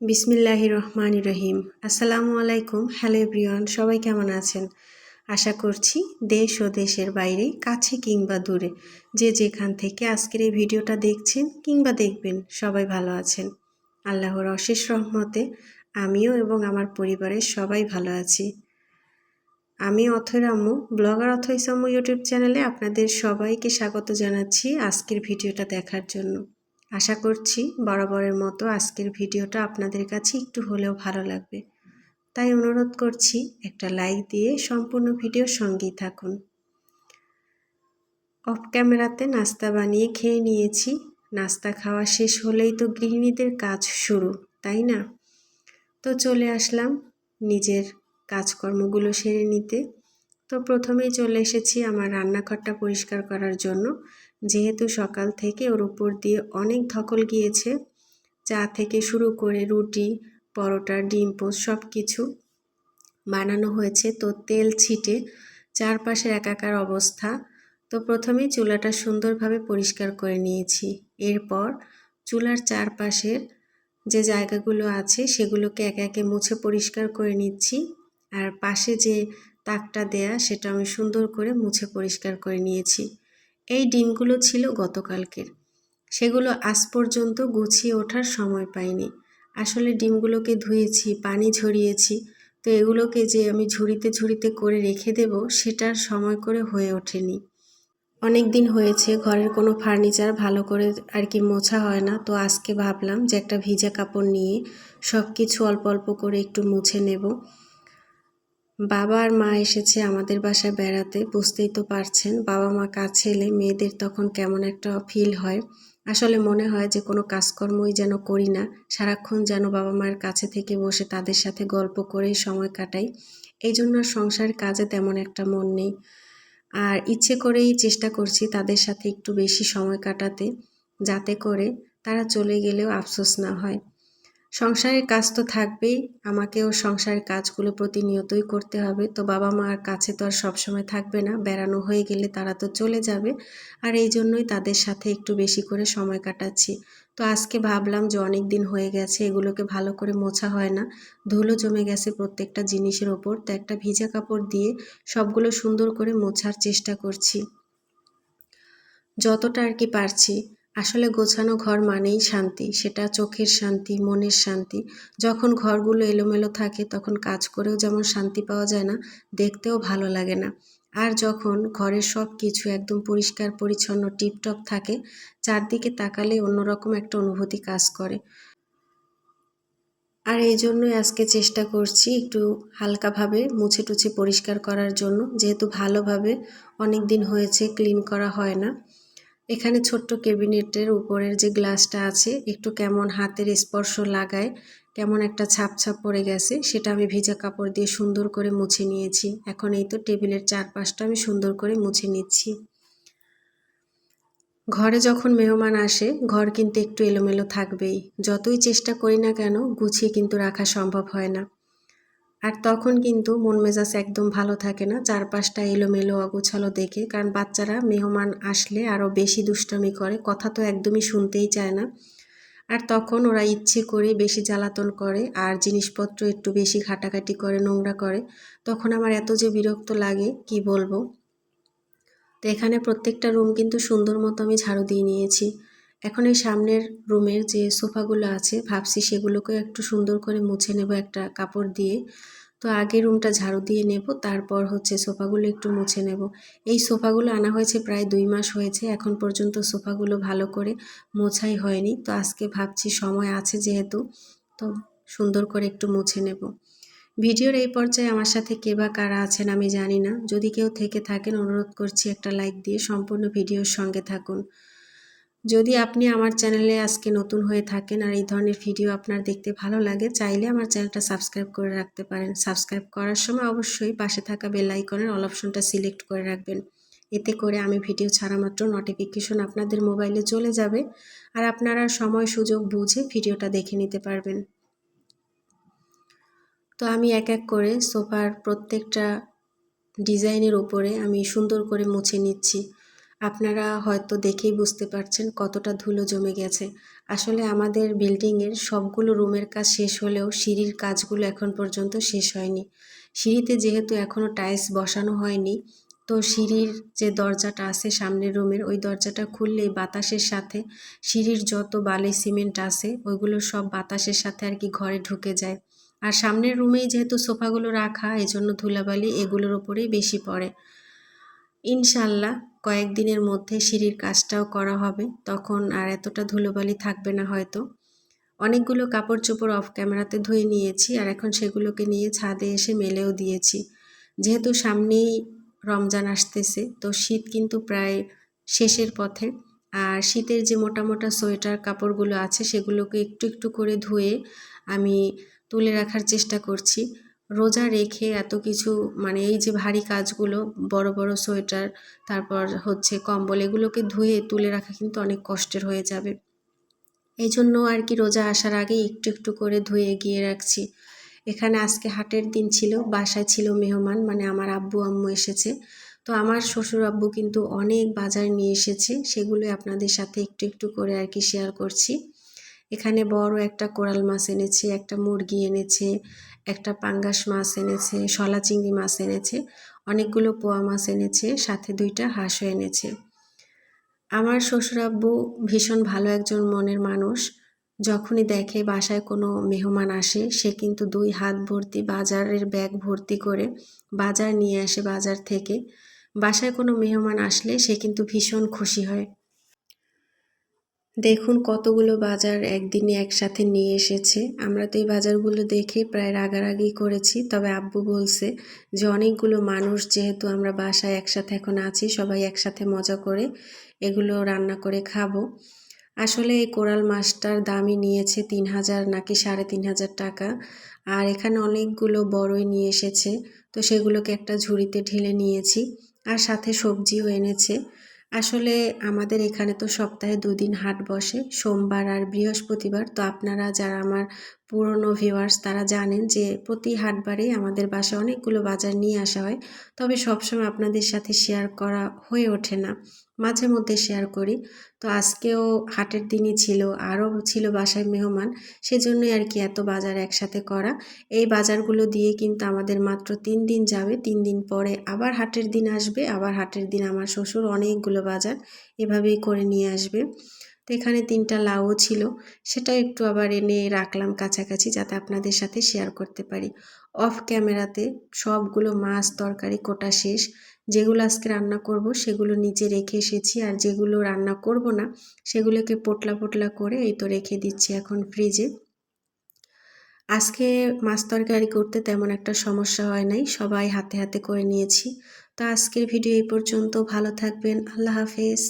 বিসমিল্লাহ রহমান রহিম। আসসালামু আলাইকুম, হ্যালো এভরিওয়ান, সবাই কেমন আছেন? আশা করছি দেশ ও দেশের বাইরে, কাছে কিংবা দূরে, যে যেখান থেকে আজকের এই ভিডিওটা দেখছেন কিংবা দেখবেন, সবাই ভালো আছেন। আল্লাহর অশেষ রহমতে আমিও এবং আমার পরিবারের সবাই ভালো আছি। আমি অথৈ রাম্মু ব্লগার অথৈ সাম্মু ইউটিউব চ্যানেলে আপনাদের সবাইকে স্বাগত জানাচ্ছি আজকের ভিডিওটা দেখার জন্য। আশা করছি বরাবরের মতো আজকের ভিডিওটা আপনাদের কাছে একটু হলেও ভালো লাগবে। তাই অনুরোধ করছি একটা লাইক দিয়ে সম্পূর্ণ ভিডিওর সঙ্গেই থাকুন। অফ ক্যামেরাতে নাস্তা বানিয়ে খেয়ে নিয়েছি। নাস্তা খাওয়া শেষ হলেই তো গৃহিণীদের কাজ শুরু, তাই না? তো চলে আসলাম নিজের কাজকর্মগুলো সেরে নিতে। তো প্রথমেই চলে এসেছি আমার রান্নাঘরটা পরিষ্কার করার জন্য। যেহেতু সকাল থেকে ওর উপর দিয়ে অনেক ধকল গিয়েছে, চা থেকে শুরু করে রুটি, পরোটা, ডিম পোস্ট সব কিছু বানানো হয়েছে, তো তেল ছিটে চারপাশের একাকার অবস্থা। তো প্রথমেই চুলাটা সুন্দরভাবে পরিষ্কার করে নিয়েছি। এরপর চুলার চারপাশের যে জায়গাগুলো আছে সেগুলোকে একে একে মুছে পরিষ্কার করে নিচ্ছি। আর পাশে যে তাকটা দেয়া সেটা আমি সুন্দর করে মুছে পরিষ্কার করে নিয়েছি। এই ডিমগুলো ছিল গতকালকের। সেগুলো আজ পর্যন্ত গুছিয়ে ওঠার সময় পাইনি। আসলে ডিমগুলোকে ধুয়েছি, পানি ঝরিয়েছি, তো এগুলোকে যে আমি ঝুড়িতে ঝুড়িতে করে রেখে দেব, সেটার সময় করে হয়ে ওঠেনি। অনেক দিন হয়েছে, ঘরের কোনো ফার্নিচার ভালো করে আর কি মোছা হয় না, তো আজকে ভাবলাম যে একটা ভিজা কাপড় নিয়ে সব কিছু অল্প অল্প করে একটু মুছে নেব। বাবা আর মা এসেছে আমাদের বাসায় বেড়াতে, বুঝতেই তো পারছেন। বাবা মা কাছে এলে মেয়েদের তখন কেমন একটা ফিল হয়। আসলে মনে হয় যে কোনো কাজকর্মই যেন করি না। সারাক্ষণ যেন বাবা মায়ের কাছে থেকে বসে তাদের সাথে গল্প করেই সময় কাটাই। এই জন্য সংসারের কাজে তেমন একটা মন নেই। আর ইচ্ছে করেই চেষ্টা করছি তাদের সাথে একটু বেশি সময় কাটাতে, যাতে করে তারা চলে গেলেও আফসোস না হয়। সংসারের কাজ তো থাকবেই, আমাকেও সংসারের কাজগুলো প্রতিনিয়তই করতে হবে। তো বাবা মার কাছে তো আর সবসময় থাকবে না, বেড়ানো হয়ে গেলে তারা তো চলে যাবে। আর এই জন্যই তাদের সাথে একটু বেশি করে সময় কাটাচ্ছি। তো আজকে ভাবলাম যে অনেক দিন হয়ে গেছে, এগুলোকে ভালো করে মোছা হয় না। ধুলো জমে গেছে প্রত্যেকটা জিনিসের ওপর। তো একটা ভিজা কাপড় দিয়ে সবগুলো সুন্দর করে মোছার চেষ্টা করছি। যতটা আর কি পারছি। আসলে গোছানো ঘর মানেই শান্তি, সেটা চোখের শান্তি, মনের শান্তি। যখন ঘরগুলো এলোমেলো থাকে, তখন কাজ করেও যেমন শান্তি পাওয়া যায় না, দেখতেও ভালো লাগে না। আর যখন ঘরের সব কিছু একদম পরিষ্কার, পরিচ্ছন্ন, টিপটপ থাকে, চারদিকে তাকালে অন্যরকম একটা অনুভূতি কাজ করে। আর এই জন্যই আজকে চেষ্টা করছি একটু হালকাভাবে মুছে টুছে পরিষ্কার করার জন্য। যেহেতু ভালোভাবে অনেক দিন হয়েছে, ক্লিন করা হয় না। এখানে ছোট্ট ক্যাবিনেটের উপরের যে গ্লাসটা আছে, একটু কেমন হাতের স্পর্শ লাগায়, কেমন একটা ছাপ ছাপ পড়ে গেছে, সেটা আমি ভিজা কাপড় দিয়ে সুন্দর করে মুছে নিয়েছি। এখন এই তো টেবিলের চারপাশটা আমি সুন্দর করে মুছে নিচ্ছি। ঘরে যখন মেহমান আসে, ঘর কিন্তু একটু এলোমেলো থাকবেই। যতই চেষ্টা করি না কেন, গুছিয়ে কিন্তু রাখা সম্ভব হয় না। আর তখন কিন্তু মন মেজাজ একদম ভালো থাকে না। চারপাশটা এলোমেলো, অগোছালো দেখে। কারণ বাচ্চারা মেহমান আসলে আরও বেশি দুষ্টামি করে। কথা তো একদমই শুনতেই চায় না। আর তখন ওরা ইচ্ছে করে বেশি জ্বালাতন করে আর জিনিসপত্র একটু বেশি ঘাটাঘাটি করে, নোংরা করে। তখন আমার এত যে বিরক্ত লাগে, কি বলব? তো এখানে প্রত্যেকটা রুম কিন্তু সুন্দর মতো আমি ঝাড়ু দিয়ে নিয়েছি। এখন এই সামনের রুমের যে সোফাগুলো আছে, ভাবছি সেগুলোকে একটু সুন্দর করে মুছে নেব একটা কাপড় দিয়ে। তো আগে রুমটা ঝাড়ু দিয়ে নেব, তারপর হচ্ছে সোফাগুলো একটু মুছে নেব। এই সোফাগুলো আনা হয়েছে প্রায় দুই মাস হয়েছে, এখন পর্যন্ত সোফাগুলো ভালো করে মোছাই হয়নি। তো আজকে ভাবছি সময় আছে যেহেতু, তো সুন্দর করে একটু মুছে নেব। ভিডিওর এই পর্যায়ে আমার সাথে কে বা কারা আছেন আমি জানি না। যদি কেউ থেকে থাকেন, অনুরোধ করছি একটা লাইক দিয়ে সম্পূর্ণ ভিডিওর সঙ্গে থাকুন। যদি আপনি আমার চ্যানেলে আজকে নতুন হয়ে থাকেন আর এই ধরনের ভিডিও আপনার দেখতে ভালো লাগে, চাইলে আমার চ্যানেলটা সাবস্ক্রাইব করে রাখতে পারেন। সাবস্ক্রাইব করার সময় অবশ্যই পাশে থাকা বেল আইকনের অল অপশনটা সিলেক্ট করে রাখবেন। এতে করে আমি ভিডিও ছাড়া মাত্র নোটিফিকেশন আপনাদের মোবাইলে চলে যাবে আর আপনারা সময়, সুযোগ বুঝে ভিডিওটা দেখে নিতে পারবেন। তো আমি এক এক করে সোফার প্রত্যেকটা ডিজাইনের ওপরে আমি সুন্দর করে মুছে নিচ্ছি। আপনারা হয়তো দেখেই বুঝতে পারছেন কতটা ধুলো জমে গেছে। আসলে আমাদের বিল্ডিংয়ের সবগুলো রুমের কাজ শেষ হলেও সিঁড়ির কাজগুলো এখন পর্যন্ত শেষ হয়নি। সিঁড়িতে যেহেতু এখনও টাইলস বসানো হয়নি, তো সিঁড়ির যে দরজাটা আছে সামনের রুমের, ওই দরজাটা খুললেই বাতাসের সাথে সিঁড়ির যত বালি সিমেন্ট আছে, ওইগুলো সব বাতাসের সাথে আর কি ঘরে ঢুকে যায়। আর সামনের রুমেই যেহেতু সোফাগুলো রাখা, এজন্য ধুলাবালি এগুলোর ওপরেই বেশি পড়ে। ইনশাল্লাহ কয়েকদিনের মধ্যে সিঁড়ির কাজটাও করা হবে। তখন আর এতটা ধুলোবালি থাকবে না হয়তো। অনেকগুলো কাপড় চোপড় অফ ক্যামেরাতে ধুয়ে নিয়েছি আর এখন সেগুলোকে নিয়ে ছাদে এসে মেলেও দিয়েছি। যেহেতু সামনেই রমজান আসতেছে, তো শীত কিন্তু প্রায় শেষের পথে। আর শীতের যে মোটা মোটা সোয়েটার কাপড়গুলো আছে, সেগুলোকে একটু একটু করে ধুয়ে আমি তুলে রাখার চেষ্টা করছি। রোজা রেখে এত কিছু মানে এই যে ভারী কাজগুলো, বড় বড় সোয়েটার, তারপর হচ্ছে কম্বল, এগুলোকে ধুয়ে, তুলে রাখা কিন্তু অনেক কষ্টের হয়ে যাবে। এই জন্য আর কি রোজা আসার আগে একটু একটু করে ধুয়ে এগিয়ে রাখছি। এখানে আজকে হাটের দিন ছিল, বাসায় ছিল মেহমান মানে আমার আব্বু, আম্মু এসেছে। তো আমার শ্বশুর আব্বু কিন্তু অনেক বাজার নিয়ে এসেছে সেগুলো আপনাদের সাথে একটু একটু করে আর কি শেয়ার করছি। এখানে বড় একটা কোরাল মাছ এনেছে, একটা মুরগি এনেছে, একটা পাঙ্গাস মাছ এনেছে, শলা চিংড়ি মাছ এনেছে, অনেকগুলো পোয়া মাছ এনেছে, সাথে দুইটা হাঁসও এনেছে। আমার শ্বশুর আব্বু ভীষণ ভালো একজন মনের মানুষ। যখনই দেখে বাসায় কোনো মেহমান আসে, সে কিন্তু দুই হাত ভর্তি বাজারের ব্যাগ ভর্তি করে বাজার নিয়ে আসে বাজার থেকে। বাসায় কোনো মেহমান আসলে সে কিন্তু ভীষণ খুশি হয়। দেখুন কতগুলো বাজার একদিনে একসাথে নিয়ে এসেছে। আমরা তো এই বাজারগুলো দেখে প্রায় রাগারাগি করেছি। তবে আব্বু বলছে যে অনেকগুলো মানুষ যেহেতু আমরা বাসায় একসাথে এখন আছি, সবাই একসাথে মজা করে এগুলো রান্না করে খাব। আসলে এই কোরাল মাছটার দামই নিয়েছে তিন হাজার নাকি সাড়ে তিন হাজার টাকা। আর এখানে অনেকগুলো বড়ই নিয়ে এসেছে। তো সেগুলোকে একটা ঝুড়িতে ঢেলে নিয়েছি। আর সাথে সবজিও এনেছে। আসলে আমাদের এখানে তো সপ্তাহে দুদিন হাট বসে, সোমবার আর বৃহস্পতিবার। তো আপনারা যারা আমার পুরনো ভিউয়ার্স তারা জানেন যে প্রতি হাটবারেই আমাদের বাসায় অনেকগুলো বাজার নিয়ে আসা হয়। তবে সবসময় আপনাদের সাথে শেয়ার করা হয়ে ওঠে না। মাঝে মধ্যে শেয়ার করি। তো আজকেও হাটের দিনই ছিল, আরও ছিল বাসায় মেহমান। সেজন্যই আর কি এত বাজার একসাথে করা। এই বাজারগুলো দিয়ে কিন্তু আমাদের মাত্র তিন দিন যাবে। তিন দিন পরে আবার হাটের দিন আসবে। আবার হাটের দিন আমার শ্বশুর অনেকগুলো বাজার এভাবেই করে নিয়ে আসবে। তো এখানে তিনটা লাউও ছিল সেটা একটু আবার এনে রাখলাম কাছাকাছি যাতে আপনাদের সাথে শেয়ার করতে পারি। অফ ক্যামেরাতে সবগুলো মাছ, তরকারি, কোটা শেষ। যেগুলো আজকে রান্না করব, সেগুলো নিচে রেখে এসেছি। আর যেগুলো রান্না করব না, সেগুলোকে পোটলা পোটলা করে এই তো রেখে দিচ্ছি এখন ফ্রিজে আজকে মাছ তরকারি করতে তেমন একটা সমস্যা হয় নাই, সবাই হাতে হাতে করে নিয়েছি। তো আজকের ভিডিও এই পর্যন্ত। ভালো থাকবেন। আল্লাহ হাফেজ।